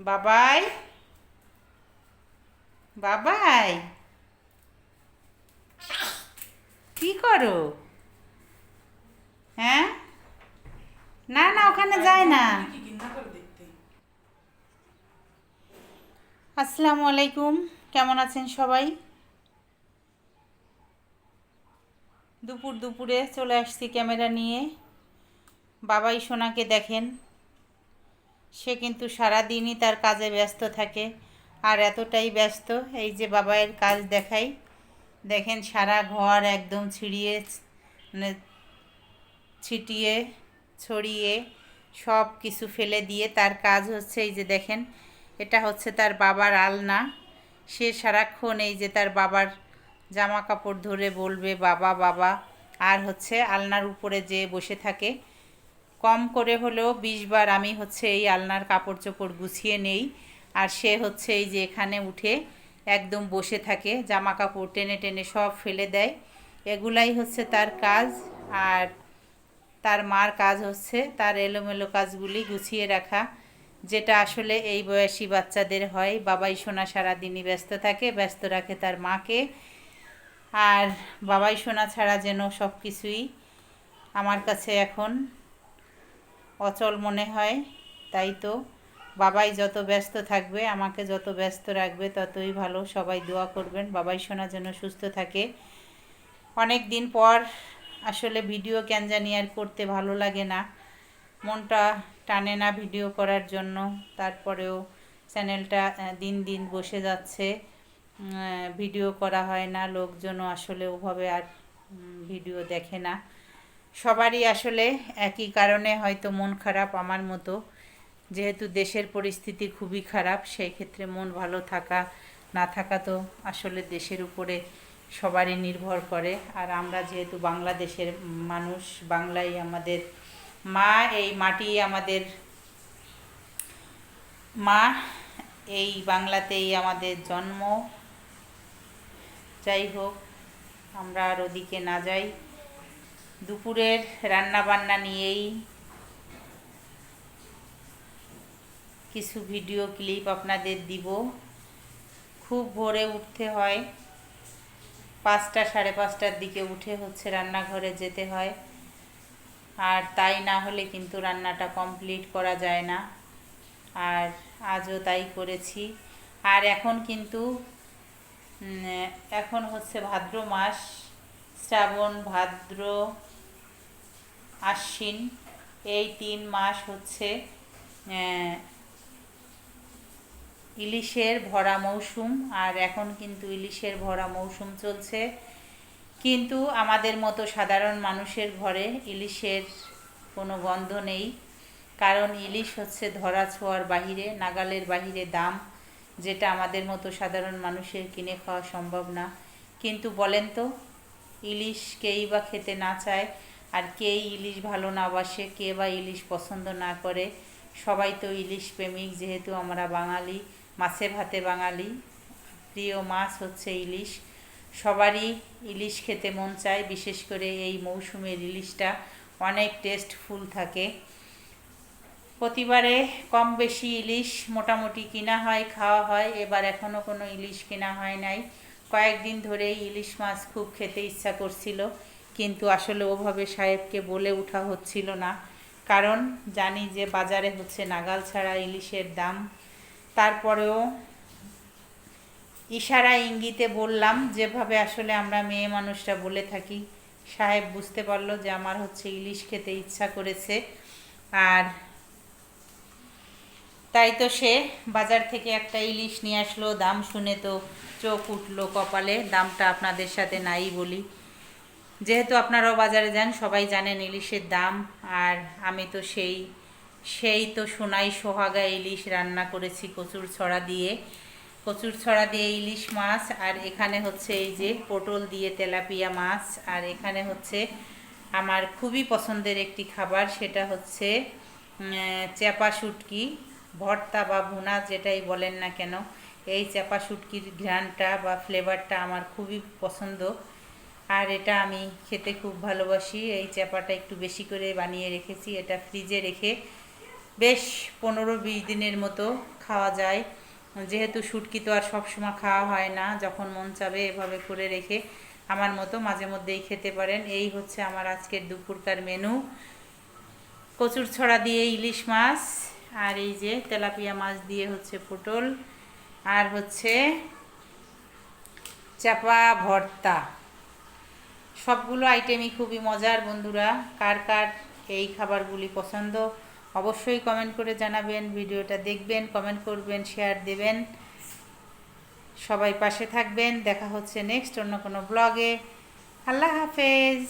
বাবাই বাবাই কি করো? হ্যাঁ? না না ওখানে যায় না। আসসালামু আলাইকুম। কেমন আছেন সবাই? দুপুর দুপুরে চলে আসছি ক্যামেরা নিয়ে। বাবাই সোনাকে দেখেন। সে কিন্তু সারাদিনই তার কাজে ব্যস্ত থাকে। আর এতটাই ব্যস্ত, এই যে বাবাইয়ের কাজ দেখাই। দেখেন সারা ঘর একদম ছিড়িয়ে মানে ছিটিয়ে, ছড়িয়ে সব কিছু ফেলে দিয়ে তার কাজ হচ্ছে এই যে দেখেন, এটা হচ্ছে তার বাবার আলনা। সে সারাক্ষণ এই যে তার বাবার জামা কাপড় ধরে বলবে, বাবা বাবা। আর হচ্ছে আলনার উপরে যে বসে থাকে কম করে হলেও বিশ বার আমি হচ্ছে এই আলনার কাপড় চোপড় গুছিয়ে নেই। আর সে হচ্ছে এই যে এখানে উঠে একদম বসে থাকে জামা কাপড় টেনে টেনে সব ফেলে দেয়। এগুলাই হচ্ছে তার কাজ। আর তার মার কাজ হচ্ছে তার এলোমেলো কাজগুলি গুছিয়ে রাখা, যেটা আসলে এই বয়সী বাচ্চাদের হয়। বাবাই সোনা সারাদিনই ব্যস্ত থাকে, ব্যস্ত রাখে তার মাকে। আর বাবাই সোনা ছাড়া যেন সব কিছুই আমার কাছে এখন অচল মনে হয়, তাই তো। বাবাই যত ব্যস্ত থাকবে, আমাকে যত ব্যস্ত রাখবে, ততই ভালো। সবাই দোয়া করবেন, বাবাই সোনা যেন সুস্থ থাকে। অনেক দিন পর আসলে ভিডিও কেন জানি আর করতে ভালো লাগে না। মনটা টানে না ভিডিও করার জন্য। তারপরেও চ্যানেলটা দিন দিন বসে যাচ্ছে। ভিডিও করা হয় না, লোকজনও আসলে ওভাবে আর ভিডিও দেখে না। সবারই আসলে একই কারণে হয়তো মন খারাপ আমার মতো। যেহেতু দেশের পরিস্থিতি খুবই খারাপ, সেই ক্ষেত্রে মন ভালো থাকা, না থাকা তো আসলে দেশের উপরে সবারই নির্ভর করে। আর আমরা যেহেতু বাংলাদেশের মানুষ বাংলাই আমাদের মা, এই মাটি আমাদের মা, এই বাংলাতেই আমাদের জন্ম। যাই হোক, আমরা আর ওদিকে না যাই। দুপুরের রান্না বান্না নিয়েই কিছু ভিডিও ক্লিপ আপনাদের দিব। খুব ভোরে উঠতে হয়। পাঁচটা সাড়ে পাঁচটার দিকে উঠে হচ্ছে রান্নাঘরে যেতে হয়। আর তাই না হলে কিন্তু রান্নাটা কমপ্লিট করা যায় না। আর আজও তাই করেছি। আর এখন কিন্তু এখন হচ্ছে ভাদ্র মাস। শ্রাবণ, ভাদ্র আশ্বিন। এই তিন মাস হচ্ছে ইলিশের ভরা মৌসুম, আর এখন কিন্তু ইলিশের ভরা মৌসুম চলছে। কিন্তু আমাদের মতো সাধারণ মানুষের ঘরে ইলিশের কোনো গন্ধ নেই, কারণ ইলিশ হচ্ছে ধরা ছোঁয়ার বাহিরে, নাগালের বাহিরে দাম, যেটা আমাদের মতো সাধারণ মানুষের কিনে খাওয়া সম্ভব না। কিন্তু বলেন তো, ইলিশ কেই বা খেতে না চায়? আর কেই ইলিশ ভালো না বাসে, কে বা ইলিশ পছন্দ না করে, সবাই তো ইলিশ প্রেমিক যেহেতু আমরা বাঙালি মাছে ভাতে বাঙালি, প্রিয় মাছ হচ্ছে ইলিশ। সবারই ইলিশ খেতে মন চায়, বিশেষ করে এই মৌসুমের ইলিশটা অনেক টেস্টফুল থাকে। প্রতিবারে কম বেশি ইলিশ মোটামুটি কিনা হয়, খাওয়া হয়, এবার এখনও কোনো ইলিশ কেনা হয় নাই। কয়েকদিন ধরেই ইলিশ মাছ খুব খেতে ইচ্ছা করছিল। কিন্তু আসলে ওভাবে সাহেবকে বলে ওঠা হচ্ছিল না। কারণ জানি যে বাজারে হচ্ছে নাগাল ছাড়া ইলিশের দাম। তারপরেও ইশারা ইঙ্গিতে বললাম, যেভাবে আসলে আমরা মেয়ে মানুষরা বলে থাকি, সাহেব বুঝতে পারল যে আমার হচ্ছে ইলিশ খেতে ইচ্ছা করেছে। আর তাই তো সে বাজার থেকে একটা ইলিশ নিয়ে আসলো, দাম শুনে তো চোখ উঠল কপালে, দামটা আপনাদের সাথে নাই বলি। যেহেতু আপনারাও বাজারে যান, সবাই জানেন ইলিশের দাম, আর আমি তো সেই সেই তো সোনাই সোহাগা ইলিশ রান্না করেছি কচুর ছড়া দিয়ে। কচুর ছড়া দিয়ে ইলিশ মাছ, আর এখানে হচ্ছে এই যে পটল দিয়ে তেলাপিয়া মাছ, আর এখানে হচ্ছে আমার খুবই পছন্দের একটি খাবার, সেটা হচ্ছে চ্যাপা শুটকি, ভর্তা বা ভুনা যেটাই বলেন না কেন। এই চ্যাপা শুটকির ঘ্রাণটা বা ফ্লেভারটা আমার খুবই পছন্দ। আর এটা আমি খেতে খুব ভালোবাসি। এই চ্যাপাটা একটু বেশি করে বানিয়ে রেখেছি। এটা ফ্রিজে রেখে বেশ পনেরো বিশ দিনের মতো খাওয়া যায়। যেহেতু শুটকি তো আর সবসময় খাওয়া হয় না, যখন মন চাবে এভাবে করে রেখে আমার মতো মাঝে মধ্যেই খেতে পারেন। এই হচ্ছে আমার আজকের দুপুরকার মেনু। কচুর ছড়া দিয়ে ইলিশ মাছ, আর এই যে তেলাপিয়া মাছ দিয়ে হচ্ছে পটল, আর হচ্ছে চাপা ভর্তা। সবগুলো আইটেমই খুবই মজার বন্ধুরা। কার কার এই খাবারগুলি পছন্দ, অবশ্যই কমেন্ট করে জানাবেন, ভিডিওটা দেখবেন কমেন্ট করবেন শেয়ার দেবেন। সবাই পাশে থাকবেন, দেখা হচ্ছে নেক্সট অন্য কোনো ব্লগে আল্লাহ হাফেজ।